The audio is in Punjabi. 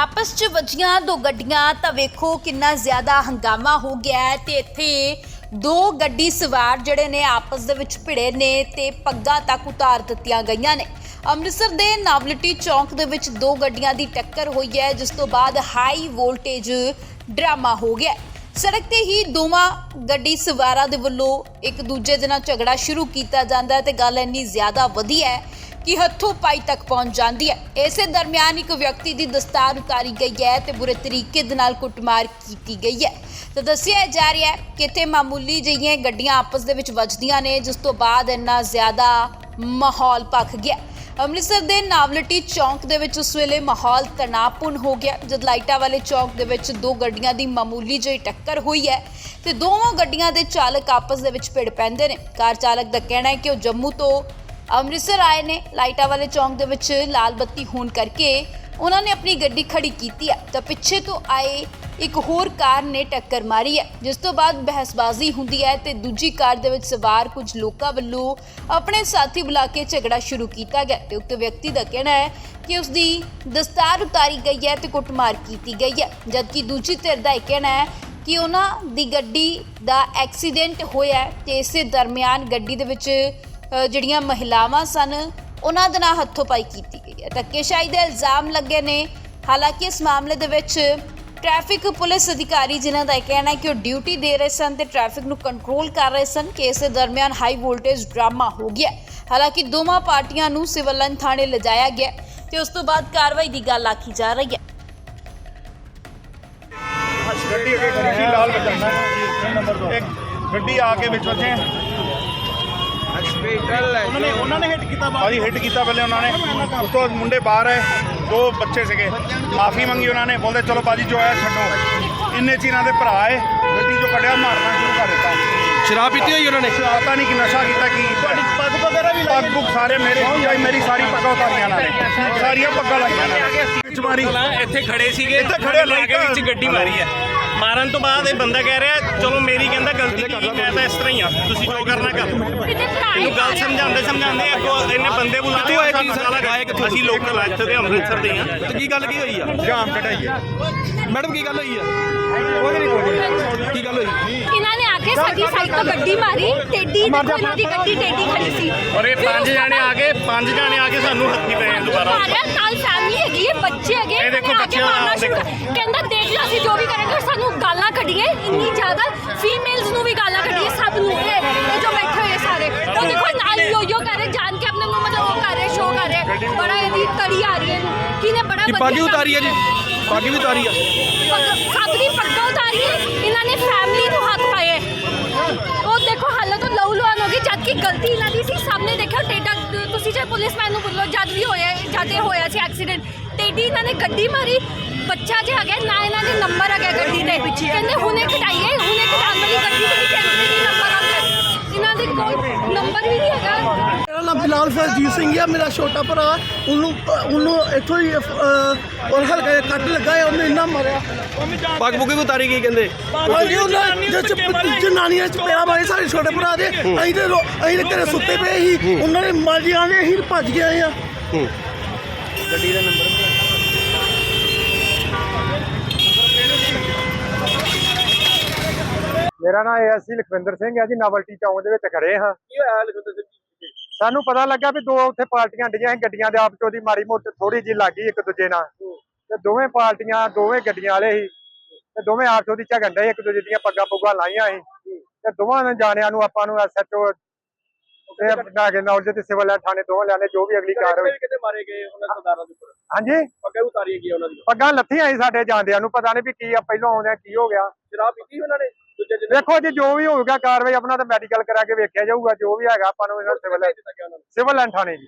ਆਪਸ 'ਚ ਵੱਜੀਆਂ ਦੋ ਗੱਡੀਆਂ, ਤਾਂ ਵੇਖੋ ਕਿੰਨਾ ਜ਼ਿਆਦਾ ਹੰਗਾਮਾ ਹੋ ਗਿਆ ਹੈ ਤੇ ਇੱਥੇ ਦੋ ਗੱਡੀ ਸਵਾਰ ਜਿਹੜੇ ਨੇ ਆਪਸ ਦੇ ਵਿੱਚ ਭਿੜੇ ਨੇ ਤੇ ਪੱਗਾਂ ਤੱਕ ਉਤਾਰ ਦਿੱਤੀਆਂ ਗਈਆਂ ਨੇ। ਅੰਮ੍ਰਿਤਸਰ ਦੇ ਨਾਵਲਟੀ ਚੌਂਕ ਦੇ ਵਿੱਚ ਦੋ ਗੱਡੀਆਂ ਦੀ ਟੱਕਰ ਹੋਈ ਹੈ, ਜਿਸ ਤੋਂ ਬਾਅਦ ਹਾਈ ਵੋਲਟੇਜ ਡਰਾਮਾ ਹੋ ਗਿਆ ਸੜਕ ਤੇ ਹੀ ਦੋਵਾਂ ਗੱਡੀ ਸਵਾਰਾਂ ਦੇ ਵੱਲੋਂ ਇੱਕ ਦੂਜੇ ਦੇ ਨਾਲ ਝਗੜਾ ਸ਼ੁਰੂ ਕੀਤਾ ਜਾਂਦਾ ਹੈ ਤੇ ਗੱਲ ਇੰਨੀ ਜ਼ਿਆਦਾ ਵਧੀ ਹੈ ਕਿ ਹੱਥੋਂ ਪਾਈ ਤੱਕ ਪਹੁੰਚ ਜਾਂਦੀ ਹੈ। ਇਸੇ ਦਰਮਿਆਨ ਇੱਕ ਵਿਅਕਤੀ ਦੀ ਦਸਤਾਰ ਉਤਾਰੀ ਗਈ ਹੈ ਤੇ ਬੁਰੇ ਤਰੀਕੇ ਦੇ ਨਾਲ ਕੁੱਟਮਾਰ ਕੀਤੀ ਗਈ ਹੈ। ਤਾਂ ਦੱਸਿਆ ਜਾ ਰਿਹਾ ਹੈ ਕਿ ਇੱਥੇ ਮਾਮੂਲੀ ਜਿਹੀਆਂ ਗੱਡੀਆਂ ਆਪਸ ਦੇ ਵਿੱਚ ਵੱਜਦੀਆਂ ਨੇ, ਜਿਸ ਤੋਂ ਬਾਅਦ ਇੰਨਾ ਜ਼ਿਆਦਾ ਮਾਹੌਲ ਭਖ ਗਿਆ। ਅੰਮ੍ਰਿਤਸਰ ਦੇ ਨਾਵਲਟੀ ਚੌਂਕ ਦੇ ਵਿੱਚ ਉਸ ਵੇਲੇ ਮਾਹੌਲ ਤਣਾਅਪੂਰਨ ਹੋ ਗਿਆ, ਜਦ ਲਾਈਟਾਂ ਵਾਲੇ ਚੌਂਕ ਦੇ ਵਿੱਚ ਦੋ ਗੱਡੀਆਂ ਦੀ ਮਾਮੂਲੀ ਜਿਹੀ ਟੱਕਰ ਹੋਈ ਹੈ ਤੇ ਦੋਵਾਂ ਗੱਡੀਆਂ ਦੇ ਚਾਲਕ ਆਪਸ ਦੇ ਵਿੱਚ ਭਿੜ ਪੈਂਦੇ ਨੇ। ਕਾਰ ਚਾਲਕ ਦਾ ਕਹਿਣਾ ਹੈ ਕਿ ਉਹ ਜੰਮੂ ਤੋਂ ਅੰਮ੍ਰਿਤਸਰ ਆਏ ਨੇ, ਲਾਈਟਾਂ ਵਾਲੇ ਚੌਂਕ ਦੇ ਵਿੱਚ ਲਾਲ ਬੱਤੀ ਹੋਣ ਕਰਕੇ ਉਹਨਾਂ ਨੇ ਆਪਣੀ ਗੱਡੀ ਖੜੀ ਕੀਤੀ ਹੈ। ਤਾਂ ਪਿੱਛੇ ਤੋਂ ਆਏ ਇੱਕ ਹੋਰ ਕਾਰ ਨੇ ਟੱਕਰ ਮਾਰੀ ਹੈ, ਜਿਸ ਤੋਂ ਬਾਅਦ ਬਹਿਸਬਾਜ਼ੀ ਹੁੰਦੀ ਹੈ ਤੇ ਦੂਜੀ ਕਾਰ ਦੇ ਵਿੱਚ ਸਵਾਰ ਕੁਝ ਲੋਕਾਂ ਵੱਲੋਂ ਆਪਣੇ ਸਾਥੀ ਬੁਲਾ ਕੇ ਝਗੜਾ ਸ਼ੁਰੂ ਕੀਤਾ ਗਿਆ ਤੇ ਉਕਤ ਵਿਅਕਤੀ ਦਾ ਕਹਿਣਾ ਹੈ ਕਿ ਉਸ ਦੀ ਦਸਤਾਰ ਉਤਾਰੀ ਗਈ ਹੈ ਤੇ ਕੁੱਟਮਾਰ ਕੀਤੀ ਗਈ ਹੈ। ਜਦਕਿ ਦੂਜੀ ਧਿਰ ਦਾ ਇਹ ਕਹਿਣਾ ਹੈ ਕਿ ਉਹਨਾਂ ਦੀ ਗੱਡੀ ਦਾ ਐਕਸੀਡੈਂਟ ਹੋਇਆ ਹੈ ਤੇ ਇਸੇ ਦਰਮਿਆਨ ਗੱਡੀ ਦੇ ਵਿੱਚ ਜਿਹੜੀਆਂ ਮਹਿਲਾਵਾਂ ਸਨ, ਉਹਨਾਂ ਦੇ ਨਾਲ ਹੱਥੋਂ ਕੀਤੀ ਗਈ ਹੈ। ਧੱਕੇਸ਼ਾਹੀ ਦੇ ਇਲਜ਼ਾਮ ਲੱਗੇ ਨੇ। ਹਾਲਾਂਕਿ ਇਸ ਮਾਮਲੇ ਦੇ ਵਿੱਚ ਟ੍ਰੈਫਿਕ ਪੁਲਿਸ ਅਧਿਕਾਰੀ ਜਿਨ੍ਹਾਂ ਦਾ ਕਹਿਣਾ ਹੈ ਕਿ ਉਹ ਡਿਊਟੀ ਦੇ ਰਹੇ ਸਨ ਤੇ ਟ੍ਰੈਫਿਕ ਨੂੰ ਕੰਟਰੋਲ ਕਰ ਰਹੇ ਸਨ ਕਿ ਇਸੇ ਦਰਮਿਆਨ ਹਾਈ ਵੋਲਟੇਜ ਡਰਾਮਾ ਹੋ ਗਿਆ ਹਾਲਾਂਕਿ ਦੋਵਾਂ ਪਾਰਟੀਆਂ ਨੂੰ ਸਿਵਲ ਲਾਈਨ ਥਾਣੇ ਲਿਜਾਇਆ ਗਿਆ ਤੇ ਉਸ ਤੋਂ ਬਾਅਦ ਕਾਰਵਾਈ ਦੀ ਗੱਲ ਆਖੀ ਜਾ ਰਹੀ ਹੈ। ਗੱਡੀ ਅੱਗੇ ਖੜੀ ਸੀ, ਲਾਲ ਬੱਚਾ। ਇੱਕ ਗੱਡੀ ਆ ਕੇ ਵਿੱਚ ਵੱਜੇ ਹੈ ਉਹਨਾਂ ਨੇ ਉਹਨਾਂ ਨੇ ਹਿੱਟ ਕੀਤਾ ਬਾਅਦ ਹਿੱਟ ਕੀਤਾ ਪਹਿਲੇ ਉਹਨਾਂ ਨੇ। ਉਸ ਤੋਂ ਬਾਅਦ ਮੁੰਡੇ ਬਾਹਰ ਆਏ ਦੋ ਬੱਚੇ ਸੀਗੇ। ਮਾਫੀ ਮੰਗੀ ਉਹਨਾਂ ਨੇ ਬੋਲਦੇ ਚਲੋ ਬਾਜੀ ਜੋ ਆਇਆ ਛੱਡੋ। ਇੰਨੇ ਚ ਇਹਨਾਂ ਦੇ ਭਰਾ ਆਏ ਗੱਡੀ ਚੋਂ ਕੱਢਿਆ ਮਾਰਨਾ ਸ਼ੁਰੂ ਕਰ ਦਿੱਤਾ। ਸ਼ਰਾਬ ਪੀਤੀ ਹੋਈ ਉਹਨਾਂ ਨੇ? ਪਤਾ ਨਹੀਂ ਕਿ ਨਸ਼ਾ ਕੀਤਾ ਕੀ ਤੁਹਾਡੀ ਪੱਗ ਵਗੈਰਾ ਵੀ ਪੱਗ ਪੁੱਗ ਸਾਰੇ ਮੇਰੇ ਜਾਈ ਮੇਰੀ ਸਾਰੀ ਪੱਗਾਂ ਉਤਾਰੀਆਂ ਨਾਲ ਸਾਰੀਆਂ ਪੱਗਾਂ ਲਾਈਆਂ ਨਾਲ ਵਿੱਚ ਮਾਰੀ ਇੱਥੇ ਖੜੇ ਸੀਗੇ ਇੱਥੇ ਖੜੇ ਲੈ ਕੇ ਲਾਈਟਾਂ। ਵਿੱਚ ਗੱਡੀ ਮਾਰੀ ਹੈ। ਮਾਰਨ ਤੋਂ ਬਾਅਦ ਇਹ ਬੰਦਾ ਕਹਿ ਰਿਹਾ ਚਲੋ ਮੇਰੀ ਕਹਿੰਦਾ ਗਲਤੀ ਨਹੀਂ ਮੈਂ ਤਾਂ ਇਸ ਤਰ੍ਹਾਂ ਹੀ ਆ। ਤੁਸੀਂ ਜੋ ਕਰਨਾ ਕਰ। ਇਹਨੂੰ ਗੱਲ ਸਮਝਾਉਂਦੇ ਸਮਝਾਉਂਦੇ ਅੱਗੋਂ ਇਹਨੇ ਬੰਦੇ ਬੁਲਾਏ। ਆਏ ਸਾਨੂੰ? ਅਸੀਂ ਲੋਕਲ ਆ ਇੱਥੇ ਦੇ ਅੰਮ੍ਰਿਤਸਰ ਦੇ ਆ। ਤੇ ਕੀ ਗੱਲ ਕੀ ਹੋਈ ਆ? ਜਾਮ ਚੜਾਈਏ ਮੈਡਮ ਕੀ ਗੱਲ ਹੋਈ ਆ? ਕੋਈ ਨਹੀਂ ਕੋਈ ਕੀ ਗੱਲ ਹੋਈ? ਇਹਨਾਂ ਨੇ ਆ ਕੇ ਸਾਡੀ ਸਾਈਡ ਤੋਂ ਗੱਡੀ ਮਾਰੀ ਟੇਡੀ ਦੇਖੋ ਇਹਨਾਂ ਦੀ ਗੱਡੀ ਟੇਡੀ ਖੜੀ ਸੀ। ਔਰ ਇਹ ਪੰਜ ਜਾਣੇ ਆ ਕੇ ਪੰਜ ਜਾਣੇ ਆ ਕੇ ਸਾਨੂੰ ਹੱਥੀ ਪਏ ਆ ਦੁਬਾਰਾ। ਆ ਨਾਲ ਫੈਮਿਲੀ ਹੈਗੀ ਹੈ ਬੱਚੇ ਹੈਗੇ ਇਹ ਦੇਖੋ ਆ ਕਰ- ਕਹਿੰਦਾ ਦੇਖ ਲਓ ਅਸੀਂ ਜੋ ਵੀ ਕੱਢੀਏ ਇੰਨੀ ਜ਼ਿਆਦਾ ਫੀਮੇਲਸ ਨੂੰ ਵੀ ਗਾਲਾਂ ਕੱਢੀਏ ਸਭ ਨੂੰ ਇਹ ਇਹ ਜੋ ਬੈਠੇ ਹੋਏ ਸਾਰੇ। ਉਹ ਦੇਖੋ ਨਾਲ ਯੋ ਯੋ ਕਰ ਰਹੇ ਜਾਣ ਕੇ ਆਪਣੇ ਨੂੰ ਮਤਲਬ ਉਹ ਕਰ ਰਹੇ ਸ਼ੋ ਕਰ ਰਹੇ। ਬੜਾ ਇਹਦੀ ਕੜੀ ਆ ਰਹੀ ਹੈ। ਕਿਨੇ ਬੜਾ ਵਧੀਆ ਪੱਗ ਹੀ ਉਤਾਰੀ ਆ ਜੀ। ਪੱਗ ਵੀ ਉਤਾਰੀ ਆ। ਸਭ ਦੀ ਪੱਗਾਂ ਉਤਾਰੀ ਹੈ। ਇਹਨਾਂ ਨੇ ਫੈਮਿਲੀ ਨੂੰ ਹੱਥ ਪਾਏ। ਉਹ ਦੇਖੋ ਹਾਲਤ ਤਾਂ ਲਹੂ ਲੁਹਾਨ ਹੋ ਗਈ ਜਦ ਕਿ ਗਲਤੀ ਇਹਨਾਂ ਦੀ ਸੀ। ਸਾਹਮਣੇ ਦੇਖਿਓ ਟੇਡਾ ਤੁਸੀਂ ਜੇ ਪੁਲਿਸਮੈਨ ਨੂੰ ਬੋਲੋ ਜਦ ਵੀ ਹੋਇਆ ਇਹ ਹੋਇਆ ਸੀ ਐਕਸੀਡੈਂਟ ਟੇਡੀ ਇਹਨਾਂ ਨੇ ਗੱਡੀ ਮਾਰੀ ਬੱਚਾ ਜੇ ਹੈਗਾ ਨਾ ਇਹਨਾਂ ਦੇ ਨੰਬਰ ਹੈਗਾ ਗੱਡੀ ਦੇ। ਕਹਿੰਦੇ ਹੁਣੇ ਕਟਾਈਏ ਹੁਣੇ ਕਟਾਉਣ ਵਾਲੀ ਗੱਡੀ ਦੇ ਵਿੱਚ ਨਹੀਂ ਨੰਬਰ ਆਉਂਦੇ ਇਹਨਾਂ ਦੇ ਕੋਲ ਨੰਬਰ ਵੀ ਨਹੀਂ ਹੈਗਾ। ਮੇਰਾ ਨਾਮ ਬਿਲਾਲ ਫਰਜੀਤ ਸਿੰਘ ਆ ਮੇਰਾ ਛੋਟਾ ਭਰਾ। ਉਹਨੂੰ ਉਹਨੂੰ ਇੱਥੋਂ ਹੀ ਅਹ, ਔਰ ਹਲਕਾ ਜਿਹਾ ਕੱਟ ਲੱਗਾ ਹੈ ਉਹਨੇ ਇੰਨਾ ਮਾਰਿਆ। ਪੱਗ ਪੁੱਗ ਵੀ ਉਤਾਰੀ ਗਈ ਕਹਿੰਦੇ? ਹਾਂਜੀ ਉਹਨਾਂ ਜਿਸ ਚ ਜਨਾਨੀਆਂ ਚ ਪਿਆ ਮਾਰੇ ਸਾਡੇ ਛੋਟੇ ਭਰਾ ਦੇ। ਅਸੀਂ ਤੇ ਰੋ- ਅਸੀਂ ਤੇ ਘਰੇ ਸੁੱਤੇ ਪਏ ਸੀ। ਉਹਨਾਂ ਨੇ ਮਾਰੀਆਂ ਨੇ ਅਸੀਂ ਭੱਜ ਗਏ ਆ। ਮੇਰਾ ਨਾਮ ਏਐਸਸੀ ਲਖਵਿੰਦਰ ਸਿੰਘ ਹੈ ਜੀ ਨਵਲਟੀ ਚੌਂਕ ਦੇ ਵਿੱਚ ਖੜੇ ਹਾਂ। ਕੀ ਹੋਇਆ ਲਖਵਿੰਦਰ ਸਿੰਘ? ਸਾਨੂੰ ਪਤਾ ਲੱਗਾ ਵੀ ਦੋ ਉੱਥੇ ਪਾਰਟੀਆਂ ਡੀਆਂ ਗੱਡੀਆਂ ਦੇ ਆਪ ਚ ਉਹਦੀ ਮਾੜੀ ਮੋਟੀ ਥੋੜੀ ਜਿਹੀ ਲੱਗੀ ਇੱਕ ਦੂਜੇ ਨਾਲ। ਤੇ ਦੋਵੇਂ ਪਾਰਟੀਆਂ ਦੋਵੇਂ ਗੱਡੀਆਂ ਵਾਲੇ ਸੀ। ਤੇ ਦੋਵੇਂ ਆਪਸ ਉਹਦੀ ਝਗੜਨ ਡਏ ਇੱਕ ਦੂਜੇ ਦੀਆਂ ਪੱਗਾਂ ਪੁੱਗਾਂ ਲਾਈਆਂ ਸੀ। ਤੇ ਦੋਵਾਂ ਨੇ ਜਾਣਿਆਂ ਨੂੰ ਆਪਾਂ ਨੂੰ ਐਸਐਚਓ ਤੇ ਨਾਗੇ ਨੌਲਜ ਤੇ ਸਿਵਲ ਥਾਣੇ ਦੋਵਾਂ ਲਿਆਣੇ ਜੋ ਵੀ ਅਗਲੀ ਕਾਰਵਾਈ ਕਿਤੇ ਮਾਰੇ ਗਏ ਉਹਨਾਂ ਸਰਦਾਰਾਂ ਦੇ ਉੱਪਰ? ਹਾਂਜੀ। ਪੱਗੇ ਉਤਾਰੀ ਗਈ ਉਹਨਾਂ ਦੀ ਪੱਗਾਂ ਲੱਥੀਆਂ ਸੀ ਸਾਡੇ ਜਾਂਦਿਆਂ ਨੂੰ ਪਤਾ ਨਹੀਂ ਵੀ ਕੀ ਆ ਪਹਿਲਾਂ ਆਉਂਦਿਆਂ ਕੀ ਹੋ ਗਿਆ। ਸ਼ਰਾਬ ਪੀਤੀ ਉਹਨਾਂ ਨੇ? ਦੇਖੋ ਜੀ ਜੋ ਵੀ ਹੋਊਗਾ ਕਾਰਵਾਈ ਆਪਣਾ ਤਾਂ ਮੈਡੀਕਲ ਕਰਾ ਕੇ ਵੇਖਿਆ ਜਾਊਗਾ ਜੋ ਵੀ ਹੈਗਾ ਆਪਾਂ ਨੂੰ ਇਹਨਾਂ ਸਿਵਲ ਸਿਵਲ ਲਾਈਨ ਥਾਣੇ ਜੀ।